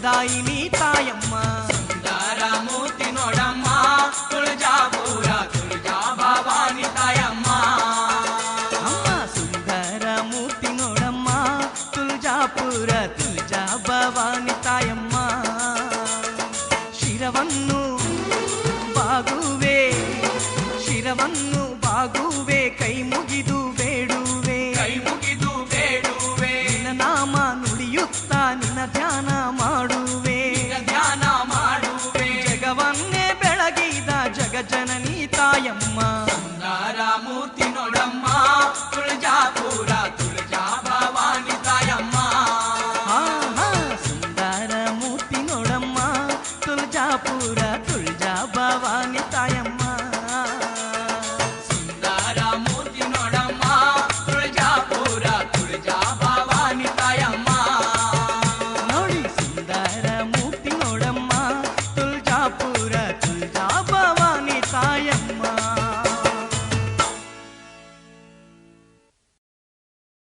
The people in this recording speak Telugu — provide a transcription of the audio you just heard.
ಸಂಪ್ರದಾಯಿನಿ ತಾಯಮ್ಮ ಸುಂದರಮೂರ್ತಿ ನೋಡಮ್ಮ ತುಳಜಾಪುರ ತುಳಜಾ ಭವಾನಿ ತಾಯಮ್ಮ ಅಮ್ಮ ಸುಂದರಮೂರ್ತಿ ನೋಡಮ್ಮ ತುಳಜಾಪುರ ತುಳಜಾ ಭವಾನಿ ತಾಯಮ್ಮ ಶಿರವನ್ನು ಬಾಗುವೆ ಶಿರವನ್ನು ಬಾಗುವೆ ಕೈ ಮುಗಿದು ಬೇಡುವೆ ಕೈ ಮುಗಿದು ಬೇಡುವೆ ನಾಮ ನುಡಿಯುತ್ತಾ ನಿನ್ನ ಧ್ಯಾನ ಮಾಡು మూర్తి నోడమ్మా తులజాపూర తులజా భవాని తాయమ్మా సుందర మూర్తి నోడమ్మా తులజాపూర